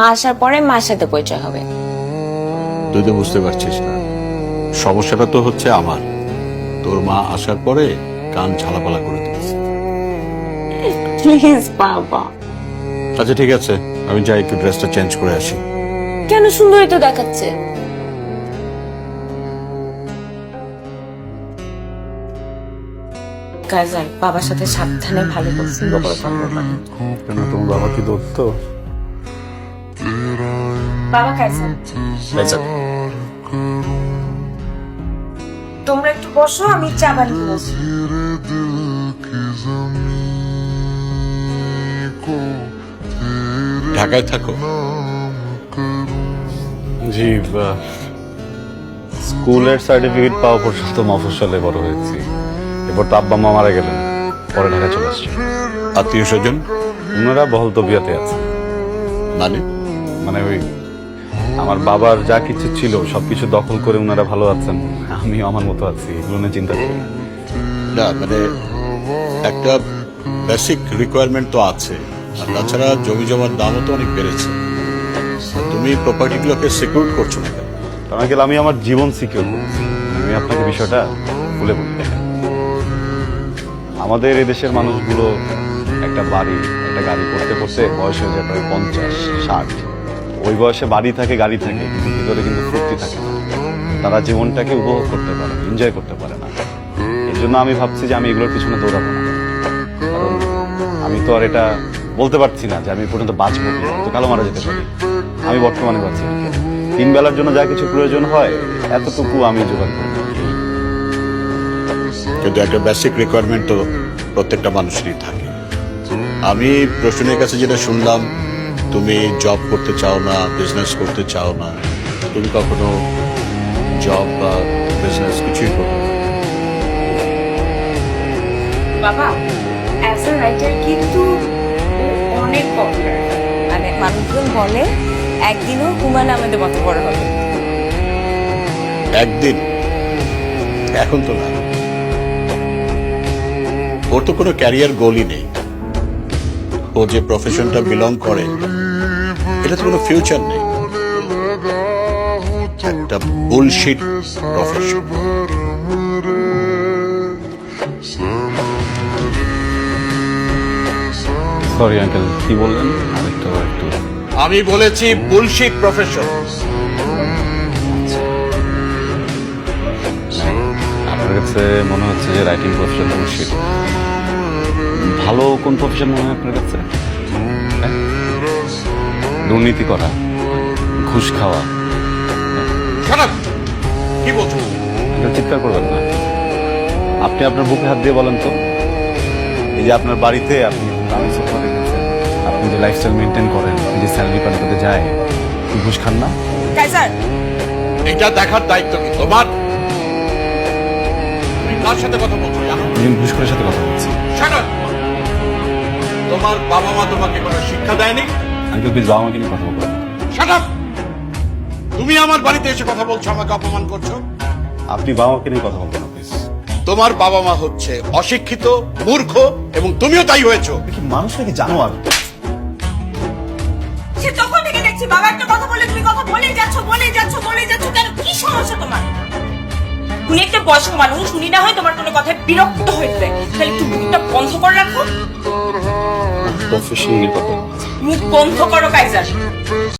মা আসার পরে মার সাথে পরিচয় হবে। তুই তো বুঝতে পারছিস না। সমস্যাটা তো হচ্ছে আমার। তোর মা আসার পরে কান ঝালাপালা করে দিয়েছে। প্লিজ বাবা। আচ্ছা ঠিক আছে। আমি যাই একটু ড্রেসটা চেঞ্জ করে আসি। কেন সুন্দরই তো দেখাচ্ছে? কাজার বাবার সাথে সাবধানে ভালো করে করে কথা বলবেন। কেন? তোমার বাবা কি দত্ত বাবা তোমরা একটু বসো আমি চা বানিয়ে আসি। ঢাকায় থাকো। জি বা, স্কুলের সার্টিফিকেট পাওয়া পর্যন্ত মফস্বলে বড় হয়েছি। এরপর তো আব্বা মা মারা গেলেন পরে ঢাকা চলে আসছে। আত্মীয় স্বজন? ওনারা বহল তবিয়াতে আছে। মানে? মানে ওই আমার বাবার যা কিছু ছিল সবকিছু দখল করে ওনারা ভালো আছেন। আমিও আমার মতো আছি এগুলো নিয়ে চিন্তা করি না। না মানে একটা বেসিক রিকোয়ারমেন্ট তো আছে। আর তাছাড়া জমি জমার দামও তো অনেক বেড়েছে। আর তুমি প্রপার্টিগুলোকে সিকিউর করছ না কেন? কারণ গেলে আমি আমার জীবন সিকিউর করছি? আমি আপনাকে বিষয়টা বলে বলি। দেখেন আমাদের এদেশের মানুষগুলো একটা বাড়ি একটা গাড়ি করতে করতে বয়স হয়ে যায় প্রায় পঞ্চাশ ষাট। ওই বয়সে বাড়ি থাকে, গাড়ি থাকে কিন্তু ভিতরে কিন্তু ফুর্তি থাকে তারা জীবনটাকে উপভোগ করতে পারে এনজয় করতে পারে না। এই জন্য আমি ভাবছি যে আমি এগুলোর পিছনে দৌড়াবো না। আমি তো আর এটা বলতে পারছি না যে আমি পর্যন্ত বাঁচবো তো কালো মারা যেতে পারি। আমি বর্তমানে আর তিন বেলার জন্য যা কিছু প্রয়োজন হয়, এতটুকু আমি জোগাড় করি। কিন্তু একটা বেসিক রিকোয়ারমেন্ট তো প্রত্যেকটা মানুষেরই থাকে। আমি প্রশ্নের কাছে যেটা শুনলাম তুমি জব করতে চাও না বিজনেস করতে চাও না তুমি কখনো জব বা বিজনেস কিছুই করো বাবা অ্যাজ রাইটার কিন্তু অনেক পপুলার মানে মানুষজন বলে একদিনও হুমায়ুন আমাদের মতো বড় হবে। একদিন? এখন তো না। ওর তো কোনো ক্যারিয়ার গোলই নেই। ও যে প্রফেশনটা বিলং করে এটা তো কোনো ফিউচার নেই। একটা বুলশিট প্রফেশন সরি আঙ্কেল কি বললেন? আরেকটা একটু আমি বলেছি বুলশিট প্রফেশন আপনার কাছে মনে হচ্ছে যে রাইটিং প্রফেশন বুলশিট ভালো কোন প্রফেশন মনে হয় আপনার কাছে? হ্যাঁ? দুর্নীতি করা ঘুষ খাওয়া। কি বলছো? এটা চিৎকার করবেন না। আপনি আপনার বুকে হাত দিয়ে বলেন তো। এই যে আপনার বাড়িতে আপনি দামি সোফা রেখেছেন আপনি যে লাইফস্টাইল মেনটেন করেন যে স্যালারি পাল্টাতে যায় আপনি ঘুষ খান না? এটা দেখার দায়িত্ব কি তোমার? তুমি কার সাথে কথা বলছো সাথে কথা বলছি। তোমার বাবা মা তোমাকে কোনো শিক্ষা দেয়নি? আঙ্কেল প্লিজ বাবা মাকে নিয়ে কথা। Shut up! তুমি আমার বাড়িতে এসে কথা বলছো আমাকে অপমান করছ? আপনি বাবা মাকে নিয়ে কথা বলবেন প্লিজ তোমার বাবা মা হচ্ছে অশিক্ষিত মূর্খ এবং তুমিও তাই হয়েছো। কি মানুষ নাকি জানো আর? সে তখন থেকে দেখছি বাবা একটা কথা বলে তুমি কথা বলেই যাচ্ছ বলেই যাচ্ছ বলেই যাচ্ছ কেন কি সমস্যা তোমার? উনি একটা বয়স্ক মানুষ উনি না হয় তোমার কোনো কথায় বিরক্ত হয়েছে তাহলে একটু মুখটা বন্ধ করে রাখো। মুখ বন্ধ করো কাইজার।